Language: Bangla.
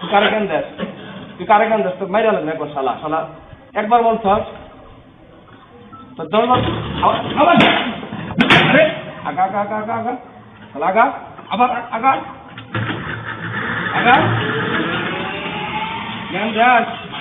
তুই কারে জ্ঞান দেস? তুই কারে জ্ঞান দেস? তোর মাইরা লাগবে একবার শালা, শালা। একবার বলছ तो दो बार अब अरे, आगा आगा आगा आगा आगा। चला आगा। अब आगा। आगा। ज्ञान दास